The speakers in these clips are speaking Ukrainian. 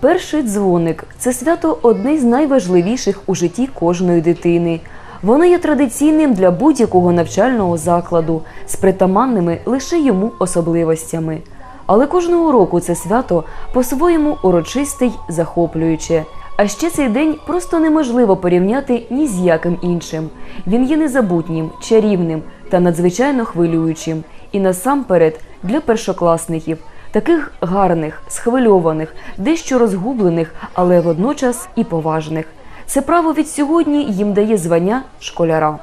Перший дзвоник це свято одне з найважливіших у житті кожної дитини. Воно є традиційним для будь-якого навчального закладу з притаманними лише йому особливостями. Але кожного року це свято по-своєму урочисте й захоплююче. А ще цей день просто неможливо порівняти ні з яким іншим. Він є незабутнім, чарівним та надзвичайно хвилюючим. І насамперед для першокласників, таких гарних, схвильованих, дещо розгублених, але водночас і поважних. Це право від сьогодні їм дає звання школяра.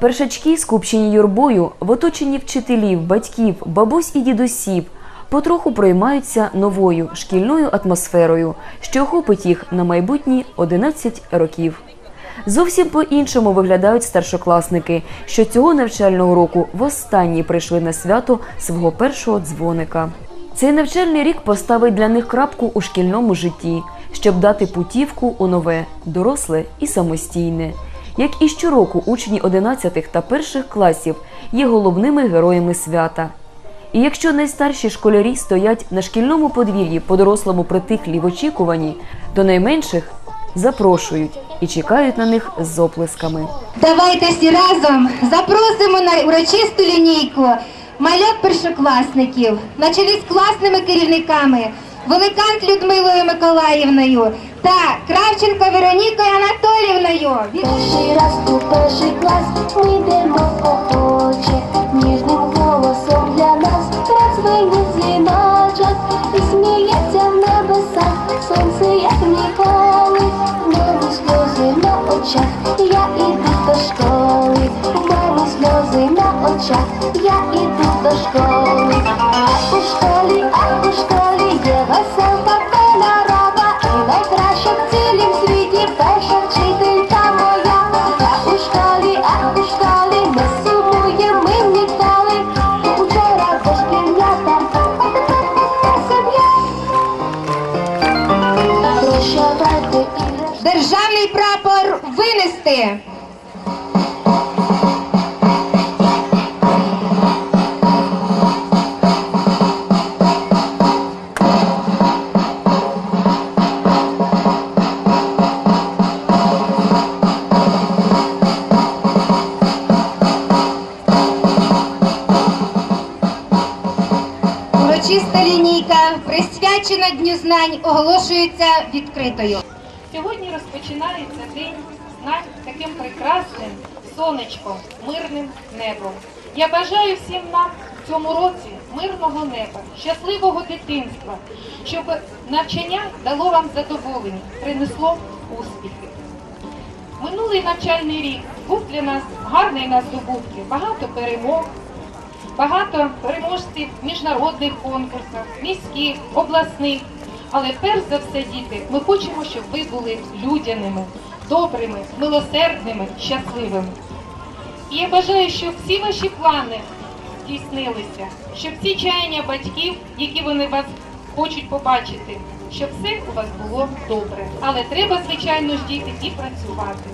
Першачки, скупчені юрбою, в оточенні вчителів, батьків, бабусь і дідусів, потроху проймаються новою шкільною атмосферою, що охопить їх на майбутні 11 років. Зовсім по-іншому виглядають старшокласники, що цього навчального року востаннє прийшли на свято свого першого дзвоника. Цей навчальний рік поставить для них крапку у шкільному житті, щоб дати путівку у нове, доросле і самостійне. Як і щороку, учні 11 та перших класів є головними героями свята. І якщо найстарші школярі стоять на шкільному подвір'ї по-дорослому притихлі в очікуванні, то найменших запрошують і чекають на них з оплесками. Давайте всі разом запросимо на урочисту лінійку малят першокласників на чолі з класними керівниками Великант Людмилою Миколаївною та Кравченко Веронікою Анатолівною. Перший раз у перший клас ми йдемо охоче, ніжним голосом для нас розвинить дзвіночок. І сміється в небесах, сонце як ніколи, в сльози на очах, я іду до школи, в сльози на очах, я іду до присвячена Дню знань, оголошується відкритою. Сьогодні розпочинається день знань таким прекрасним сонечком, мирним небом. Я бажаю всім нам в цьому році мирного неба, щасливого дитинства, щоб навчання дало вам задоволення, принесло успіхи. Минулий навчальний рік був для нас гарний на здобутки, багато перемог, багато переможців міжнародних конкурсах, міських, обласних. Але перш за все, діти, ми хочемо, щоб ви були людяними, добрими, милосердними, щасливими. І я бажаю, щоб всі ваші плани здійснилися, щоб ці чаяння батьків, які вони вас хочуть побачити, щоб все у вас було добре. Але треба, звичайно ж, діти, і працювати.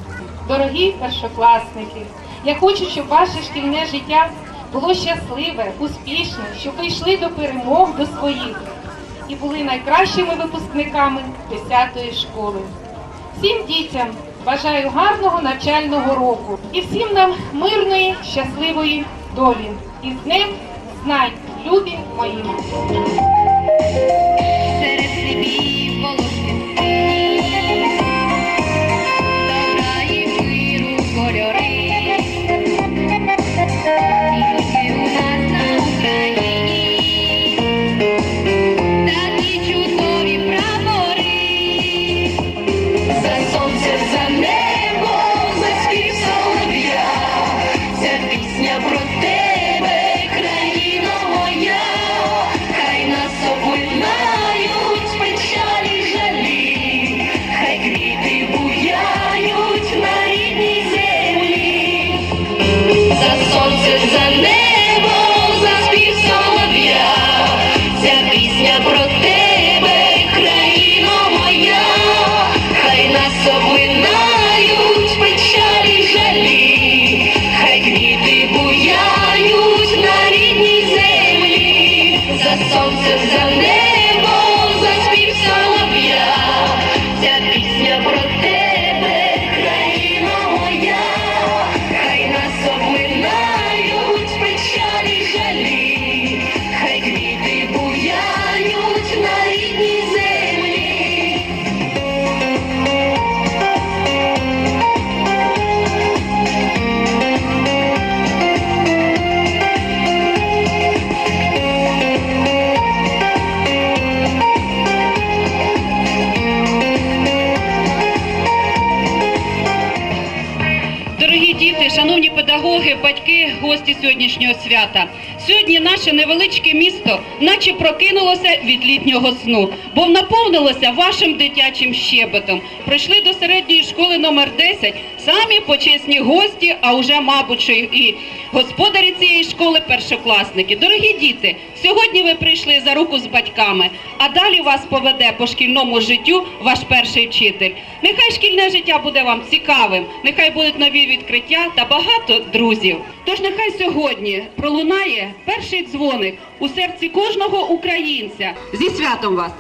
Дорогі першокласники, я хочу, щоб ваше шкільне життя було щасливе, успішне, що прийшли до перемог до своїх і були найкращими випускниками 10-ї школи. Всім дітям бажаю гарного навчального року і всім нам мирної, щасливої долі. І з ним знань, любі мої. boxes and педагоги, батьки, гості сьогоднішнього свята. Сьогодні наше невеличке місто, наче прокинулося від літнього сну, бо наповнилося вашим дитячим щебетом. Прийшли до середньої школи номер 10 самі почесні гості, а уже, мабуть, і господарі цієї школи першокласники. Дорогі діти, сьогодні ви прийшли за руку з батьками, а далі вас поведе по шкільному життю ваш перший вчитель. Нехай шкільне життя буде вам цікавим, нехай будуть нові відкриття та багато друзів. Тож нехай сьогодні пролунає перший дзвоник у серці кожного українця. Зі святом вас!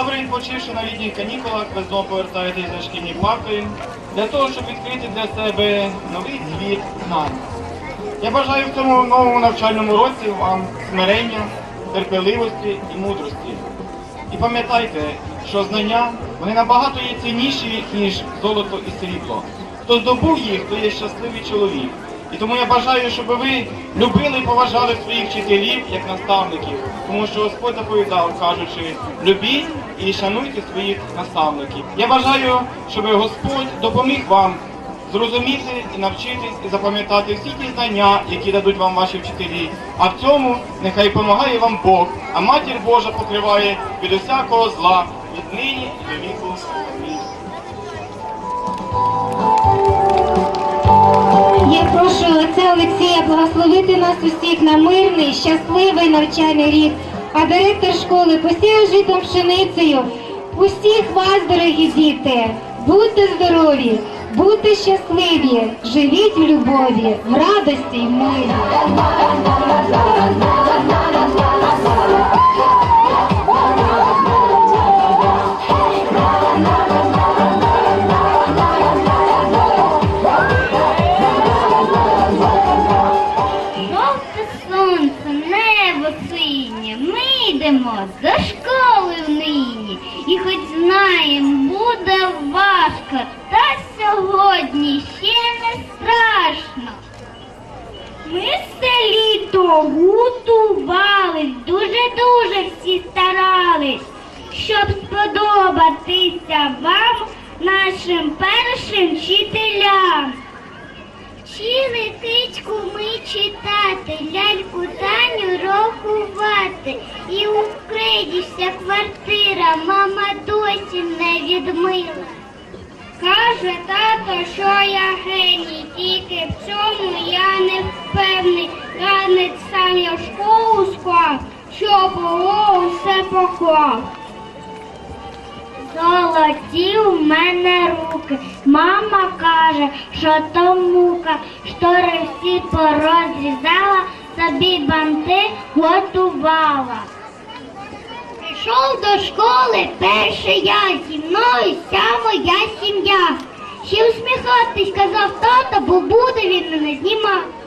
Добре відпочивши на літніх канікулах, ви знову повертаєтесь за шкільні парти для того, щоб відкрити для себе новий світ знань. Я бажаю в цьому новому навчальному році вам смирення, терпеливості і мудрості. І пам'ятайте, що знання вони набагато є цінніші, ніж золото і срібло. Хто здобув їх, то є щасливий чоловік. І тому я бажаю, щоб ви любили і поважали своїх вчителів як наставників, тому що Господь заповідав, кажучи, любіть і шануйте своїх наставників. Я бажаю, щоб Господь допоміг вам зрозуміти і навчитись і запам'ятати всі ті знання, які дадуть вам ваші вчителі. А в цьому нехай допомагає вам Бог, а матір Божа покриває від усякого зла, від нині і до віку. Амінь. Я прошу отця Олексія благословити нас усіх на мирний, щасливий навчальний рік. А директор школи посіяв житом пшеницею. Усіх вас, дорогі діти, будьте здорові, будьте щасливі, живіть в любові, в радості й мирі. Знаєм, буде важко, та сьогодні ще не страшно. Ми все літо готувались, дуже-дуже всі старались, щоб сподобатися вам, нашим першим вчителям. Вчили кичку ми читати, ляльку Таню рахувати. І у квартира, мама досі не відмила. Каже тато, що я геній, тільки в цьому я не впевний. Ранець сам я в школу склав, що було усе поклав. Золоті у мене руки. Мама каже, що то мука, штори всі порозрізала, собі банти готувала. Прийшов до школи перший я, зі мною вся моя сім'я. Ще усміхатись казав тато, бо буде він мене знімати.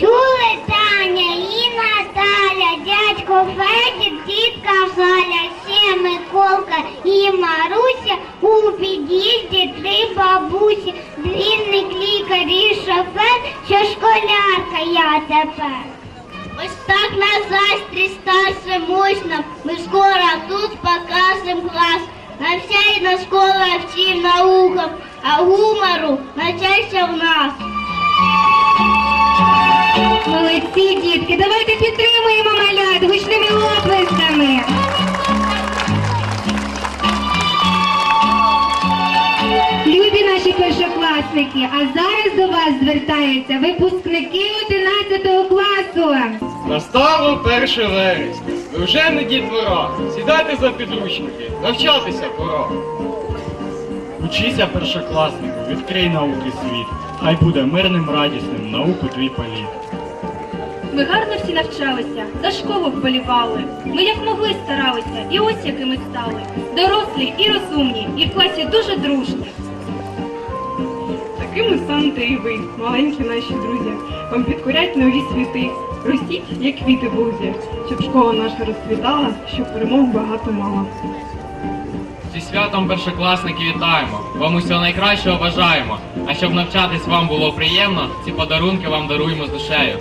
Чули Таня і Наталя, дядько Федір, тітка Галя, ще Миколка і Маруся, у під'їзді три бабусі, двірник, лікар і шофер, що школярка я тепер. Ось так на застрі старше мощно, ми скоро тут покажем клас. Навчальна школа вчив наукам, а гумору навчайся в нас. Молодці, дітки, давайте підтримуємо малят гучними оплесками. Любі наші першокласники, а зараз до вас звертаються випускники 11 класу. Настало 1 вересня. Ви вже не дітвора. Сідайте за підручники, навчатися пора. Учися, першокласнику, відкрий науки світ. Хай буде мирним, радісним науку твій політ. Ми гарно всі навчалися, за школу вболівали. Ми як могли старалися, і ось якими стали. Дорослі і розумні, і в класі дуже дружні. Такими станете і ви, маленькі наші друзі. Вам підкорять нові світи. Ростіть, як квіти в лузі, щоб школа наша розцвітала, щоб перемог багато мала. Святом першокласники вітаємо. Вам усього найкращого бажаємо. А щоб навчатись вам було приємно, ці подарунки вам даруємо з душею.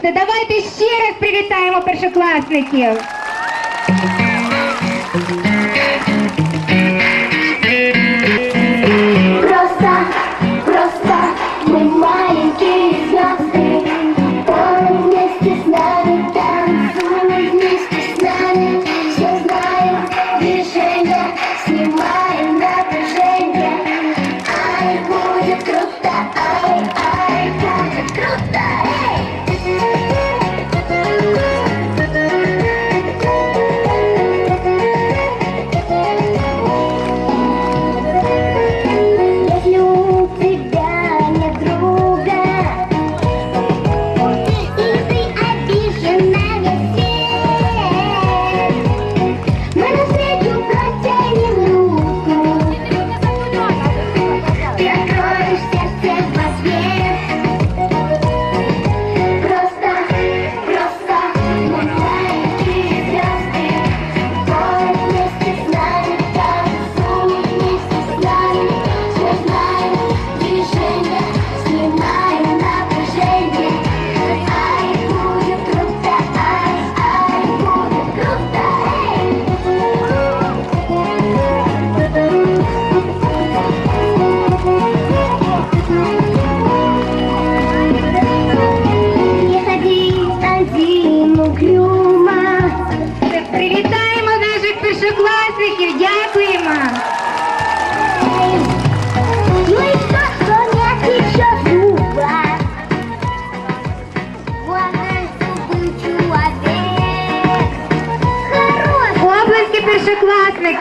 Та давайте ще раз привітаємо першокласників.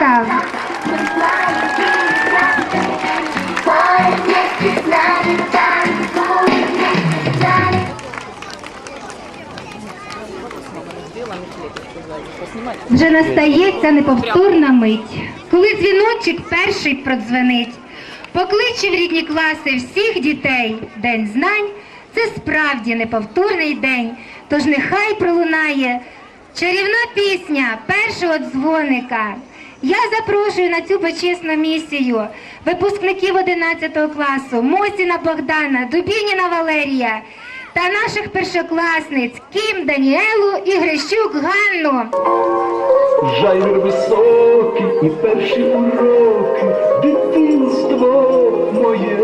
Нами. Вже настається неповторна мить, коли дзвіночок перший продзвенить. Покличе в рідні класи всіх дітей. День знань це справді неповторний день. Тож нехай пролунає чарівна пісня першого дзвоника. Я запрошую на цю почесну місію випускників 11 класу Мосіна Богдана, Дубініна Валерія та наших першокласниць Кім Даніелу і Грищук Ганну. Жайвер високий і перші уроки, дитинство моє,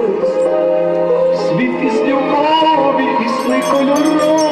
світ із любові, і сни кольорові,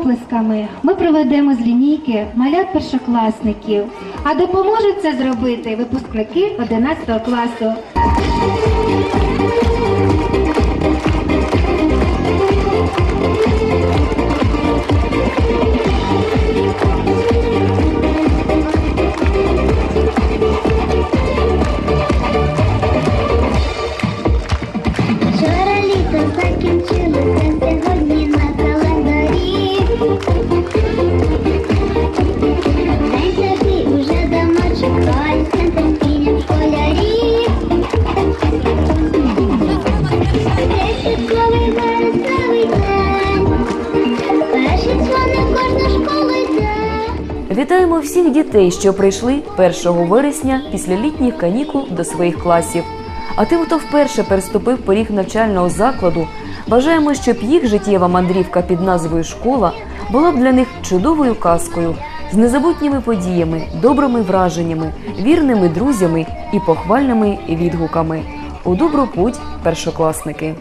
оплесками ми проведемо з лінійки малят першокласників. А допоможуть це зробити випускники 11 класу. Вітаємо всіх дітей, що прийшли 1 вересня після літніх канікул до своїх класів. А тим, хто вперше переступив поріг навчального закладу, бажаємо, щоб їх життєва мандрівка під назвою Школа була б для них чудовою казкою з незабутніми подіями, добрими враженнями, вірними друзями і похвальними відгуками. У добру путь, першокласники!